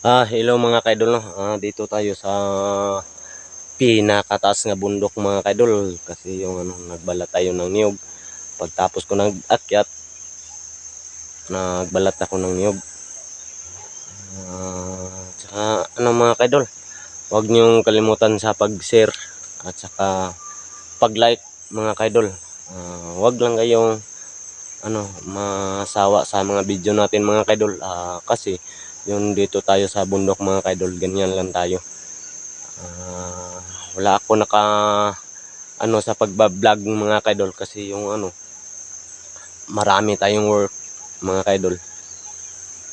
Ah, hello mga kaidol no. Ah, dito tayo sa pinakataas nga bundok mga kaidol kasi yung ano nagbalat tayo ng niyog. Pagtapos ko nag-akyat nagbalat ako ng niyog. Ah, tsaka ano mga kaidol, huwag niyong kalimutan sa pag-share at saka pag-like mga kaidol. Ah, huwag lang kayong ano masawa sa mga video natin mga kaidol Ah, kasi yun dito tayo sa bundok mga kaidol ganyan lang tayo Ah, wala ako naka ano sa pagbablog mga kaidol kasi yung ano marami tayong work mga kaidol.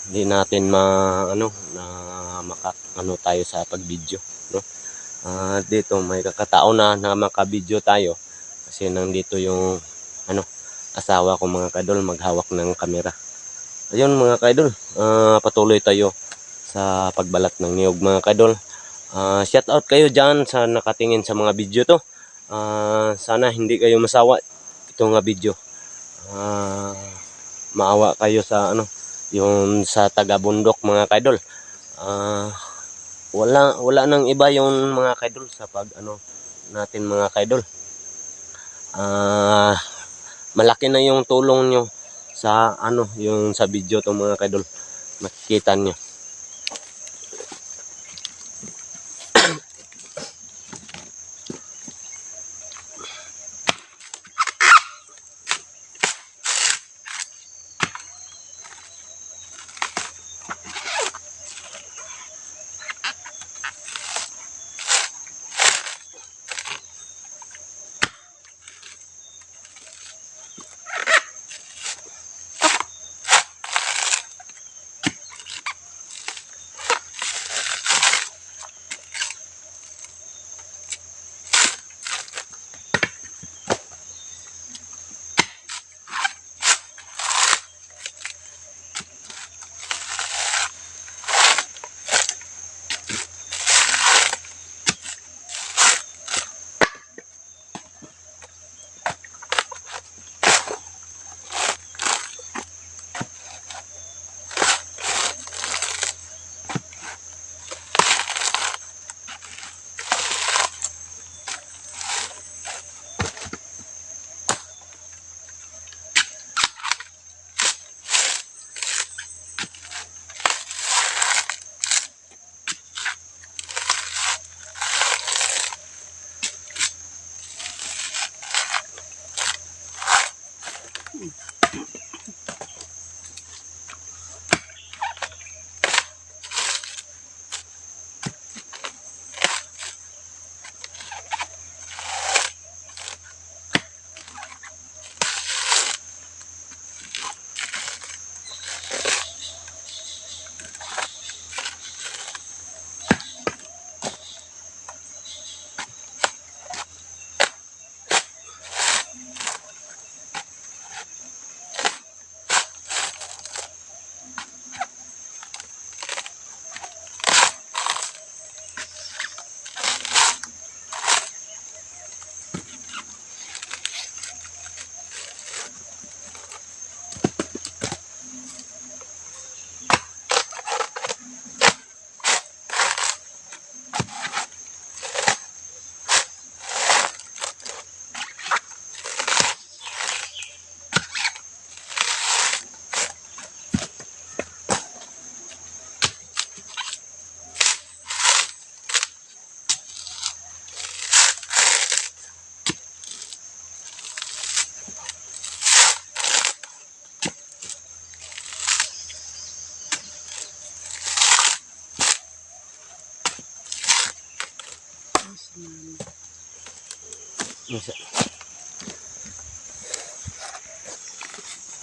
Hindi natin ma ano na maka ano tayo sa pagvideo no? Ah, dito may kakataon na na makabidyo tayo kasi nandito yung ano asawa ko mga kaidol maghawak ng kamera. Ayun mga kaidol ah, patuloy tayo sa pagbalat ng niyog mga kaidol Ah, shout out kayo dyan sa nakatingin sa mga video to. Ah, sana hindi kayo masawa ito nga video. Ah, maawa kayo sa ano yung sa taga bundok mga kaidol. Ah, wala wala nang iba yung mga kaidol sa pag ano natin mga kaidol. Ah, malaki na yung tulong nyo sa ano yung sa video to mga kaidol. Makikita nyo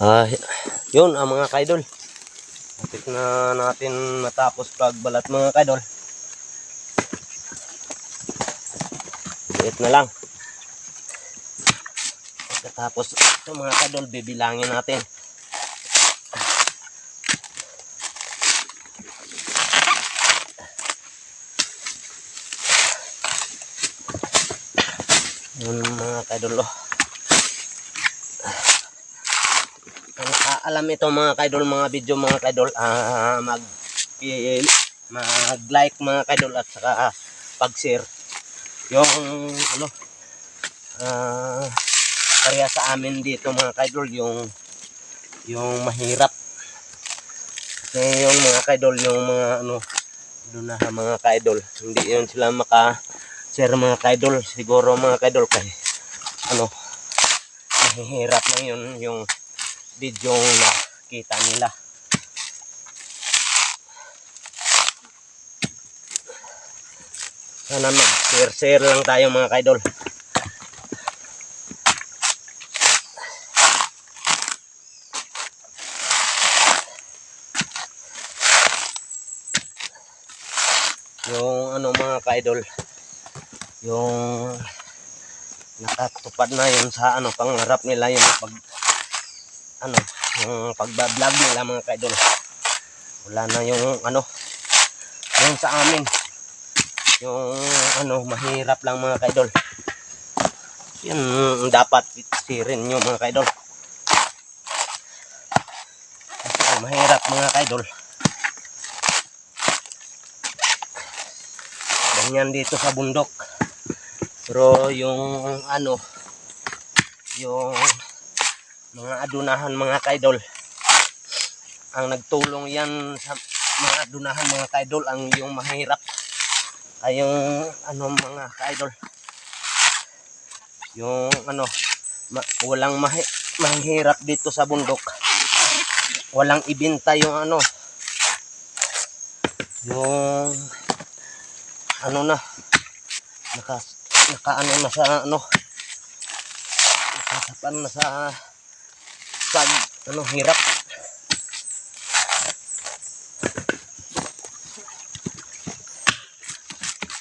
Ah, yun ang mga kaidol. Kapit na natin matapos pagbalat mga kaidol. Liit na lang. Tapos ito mga kadol, bibilangin natin. Yun mga kadol. Oh. Alam ito mga kaidol, mga video mga kaidol, ah, mag i- mag-like mga kaidol at saka ah, pag-share. Yung ano ah kaya sa amin dito mga kaidol yung yung mahirap. Kasi yung mga kaidol yung mga ano doon na mga kaidol, hindi yun sila maka share mga kaidol, siguro mga kaidol kay ano mahirap lang yun yung video na kita nila. Sana mag-share-share lang tayo mga kaidol. Yung ano mga kaidol, yung nakatupad na yun sa ano pangarap nila yung pag ano yung pagbablog nila mga kaidol. Wala na yung ano yung sa amin. Yung ano mahirap lang mga kaidol. Yun dapat sirin nyo mga kaidol. Mahirap mga kaidol. Ganyan dito sa bundok pero yung ano yung mga adunahan mga kaidol ang nagtulong yan sa mga adunahan mga kaidol ang yung mahirap ay yung ano mga kaidol. Yung ano ma- walang mahi- mahirap dito sa bundok. Walang ibinta yung ano. Yung ano na naka naka ano na sa ano nakasapan na sa pag ano hirap.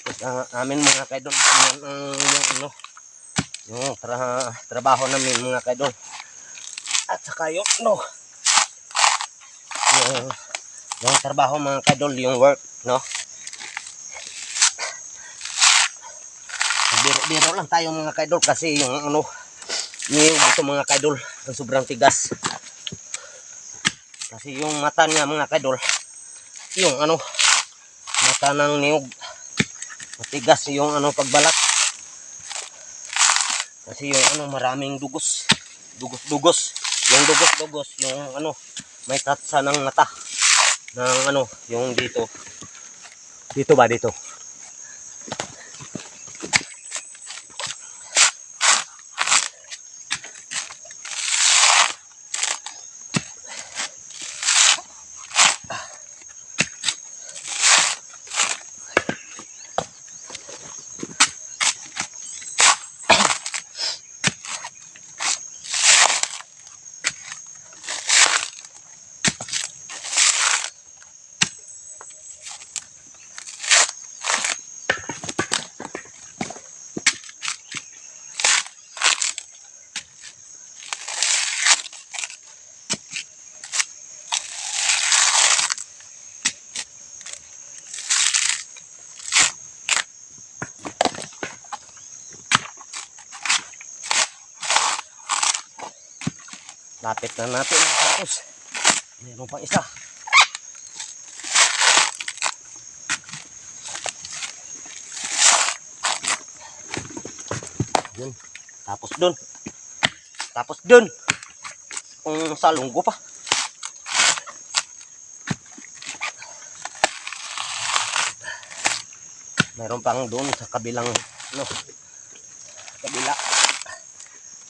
Tapos ang amin mga kaidol yan ang yung ano yung tra trabaho namin mga kaidol. At saka yung no yung yung trabaho mga kaidol yung work no biro-biro lang tayo mga kaidol kasi yung ano niyog ito mga kaidol ang sobrang tigas. Kasi yung mata niya mga kaidol yung ano mata ng niyog matigas yung ano pagbalat. Kasi yung ano maraming dugos dugos dugos yung dugos dugos yung ano may tatsa ng mata ng ano yung dito. Dito ba dito Lapit na natin tapos meron pang isa. Yun. Tapos dun. Tapos dun. Kung sa lunggo pa. Meron pang doon sa kabilang ano, kabila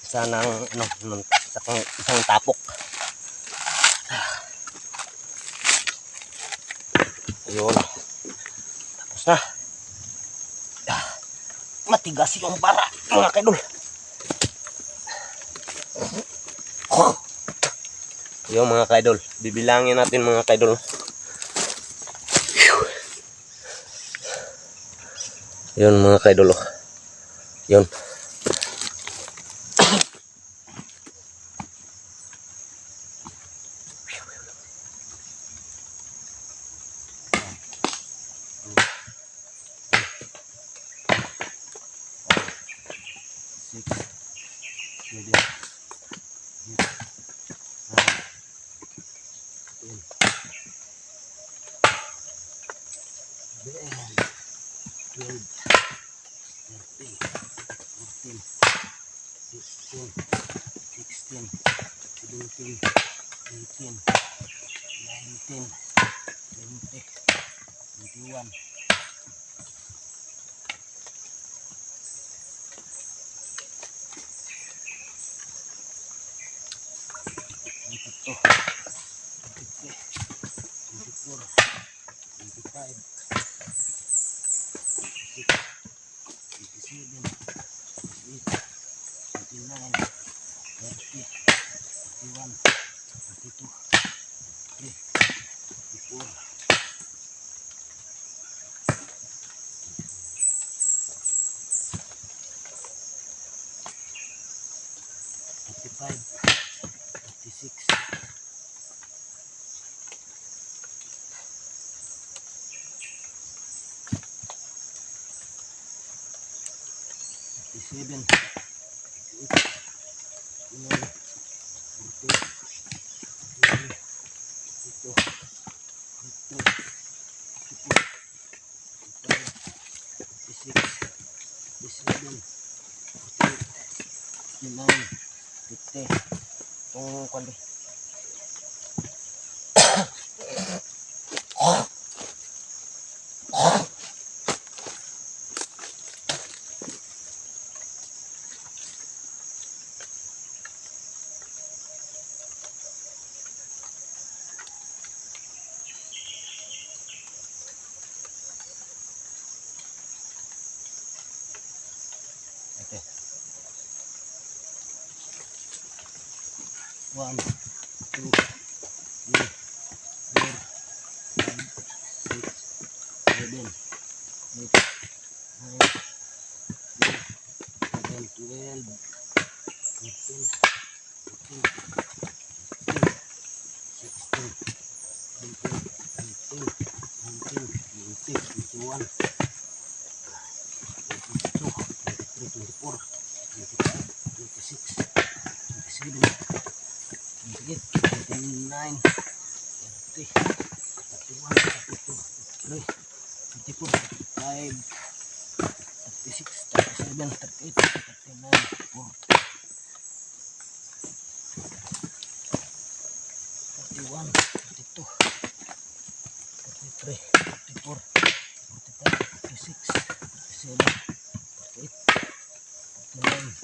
isa ng ano ng isang, isang tapok. Ayun. Tapos na. Matigas yung bara mga kaidol. Yung mga kaidol. Bibilangin natin mga kaidol. Yun mga kaidol oh. yun 15, 16, 17, 18, 19, 20, 21, Twenty-two, twenty-three, twenty-four, twenty-five. 31, 30, 31, 32, 3, 4, Five, thirty-six, thirty-seven thirty-nine, forty, forty-one, forty-two, forty-three, forty-four, forty-five, forty-six, forty-seven, forty-eight, forty-nine, fifty. Itong kwali. 1, 2, 3, 4, 5, 6, 7, 8, 9, 10, 11, 13, 14, 15, 16, 17, 18, 19, 20, 21, 22, 23, 24, 25, 26, Higit, 29, 30, 31, 32, 34, 35, 36, 37, 38, 39, 40. 31, 32, 33, 44, 45, 46, 47, 48, 49,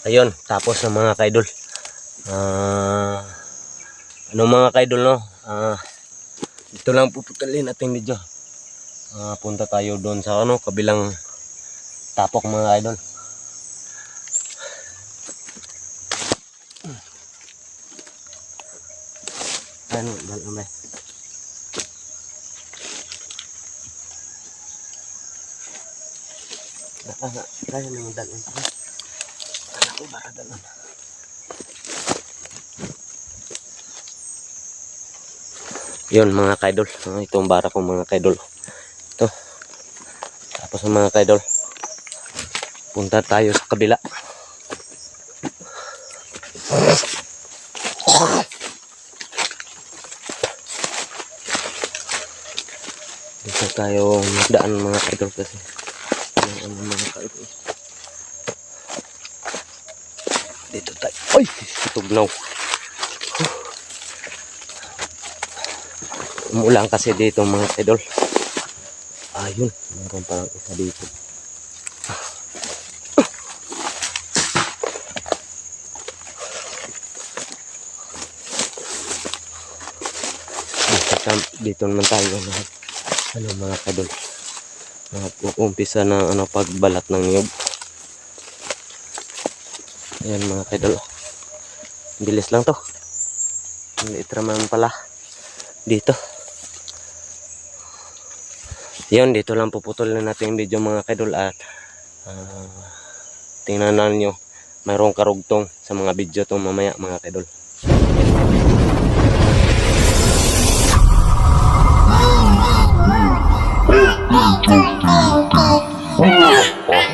Ayun, tapos ng mga kaidol. Ah, ano mga kaidol no? Ah, ito lang puputulin natin video. Ah, punta tayo doon sa ano, kabilang tapok mga idol. Ano, dal may. Ah, ah, kaya naman dal. Anak ko bara dalon. Yun mga kaidol. Ah, Ito ang bara ko mga kaidol. Ito. Tapos mga kaidol. Punta tayo sa kabila. Dito tayo daan mga kaidol kasi. Yung ano mga kaidol. Dito tayo. Ay! Tugnaw. Umulan kasi dito mga idol. Ayun, meron pa isa dito. Dito, naman tayo ano, ano mga kadol. Nag-uumpisa na ano pagbalat ng niyog. Ayan mga kadol. Bilis lang to. Maliit naman pala. Dito. Yun, dito lang puputol na natin yung video mga kadol at ah, tingnan na nyo mayroong karugtong sa mga video to mamaya mga kadol. You.